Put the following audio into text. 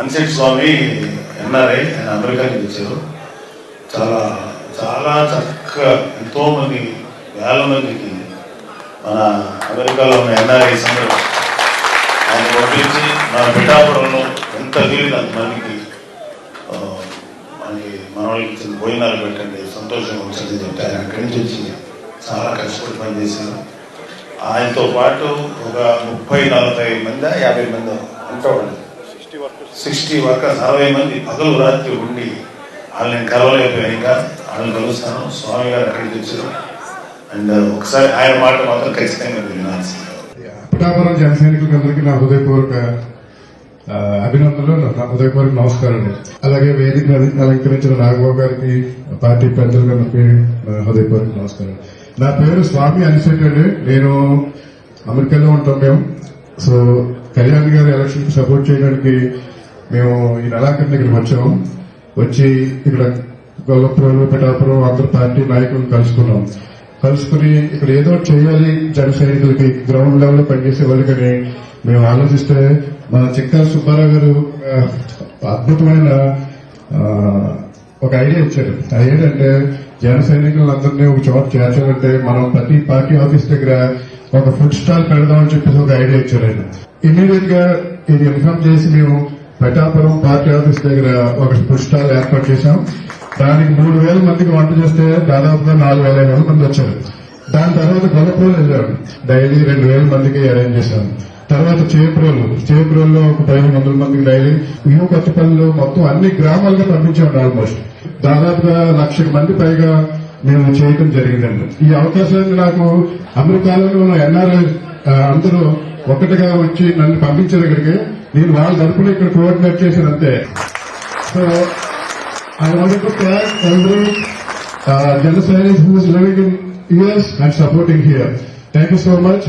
Unset స్వామి NRI ఆయన America నుంచి వచ్చారు. చాలా చాలా చక్కగా ఎంతో మంది వేల మందికి మన అమెరికాలో ఉన్న ఎన్ఆర్ఐ సందర్భం ఆయన పంపించి మన పిఠాపురంలో ఎంత వీలుగా అంతమందికి మనకి మన వాళ్ళకి ఇచ్చిన భోజనాలు పెట్టండి సంతోషంగా వచ్చింది చెప్తే ఆయన అక్కడి నుంచి వచ్చి చాలా కష్టపడి పనిచేశారు. ఆయనతో పాటు ఒక ముప్పై నలభై మంది యాభై మంది అంతా సిక్స్టీ వర్కర్స్ అరవై మంది పగలు రాత్రి ఉండి వాళ్ళని కలవలేకపోయాను ఇంకా వాళ్ళని కలుస్తాను. స్వామి గారు అక్కడికి వచ్చారు. అండ్ ఒకసారి ఆయన మాట మాత్రం ఖచ్చితంగా మీరు వినాల్సింది పిఠాపురం జన నా హృదయపూర్వక అభినందనలు నా హృదయపూర్వక నమస్కారాలు. అలాగే వేదిక అలంకరించిన నాగబాబు గారికి పార్టీ పెద్దలందరికీ హృదయపూర్వక నమస్కారం నా పేరు స్వామి అనిసెట్ అండి. నేను అమెరికాలో ఉంటాం మేము. సో కళ్యాణ్ గారి ఎలక్షన్ సపోర్ట్ చేయడానికి మేము ఈ నెలాఖరు ఇక్కడికి వచ్చాము. వచ్చి ఇక్కడ గొల్లపురం పిఠాపురం అందరు పార్టీ నాయకులను కలుసుకున్నాం. కలుసుకుని ఇక్కడ ఏదో ఒకటి చేయాలి జన సైనికులకి గ్రౌండ్ లెవెల్లో పనిచేసే వాళ్ళకని మేము ఆలోచిస్తే మన చిక్కాల సుబ్బారావు గారు అద్భుతమైన ఒక ఐడియా ఇచ్చారు. ఐడియా ఏంటంటే జన సైనికులందరినీ ఒక చోట చేర్చాలంటే మనం ప్రతి పార్టీ ఆఫీస్ దగ్గర ఒక ఫుడ్ స్టాల్ పెడదామని చెప్పేసి ఒక ఐడియా ఇచ్చారు ఆయన. ఇమీడియట్గా ఇది ఇన్ఫార్మ్ చేసి మేము పెటాపురం పార్టీ ఆఫీస్ దగ్గర ఒక ఫుడ్ స్టాల్ ఏర్పాటు చేశాం. దానికి మూడు వేల మందికి వంట చేస్తే దాదాపుగా నాలుగు వేల ఐదు వందల మంది వచ్చారు. దాని తర్వాత గొల్లపూలు వెళ్ళాం. డైలీ రెండు వేల మందికి అరేంజ్ చేశాం. తర్వాత చేప్రోలు. చేప్రోల్లో ఒక పదిహేను వందల మందికి డైలీ. వ్యూ కొత్తపల్లిలో మొత్తం అన్ని గ్రామాలుగా పంపించాం ఆల్మోస్ట్. దాదాపుగా లక్ష మంది పైగా మేము చేయటం జరిగిందండి. ఈ అవకాశాన్ని నాకు అమెరికాలో ఉన్న ఎన్ఆర్ఐ అందరూ ఒకటిగా వచ్చి నన్ను పంపించగలిగే నేను వాళ్ళ తరపున ఇక్కడ కోఆర్డినేట్ చేశాను అంతే. So I want every Jana Sainik us and supporting here thank you so much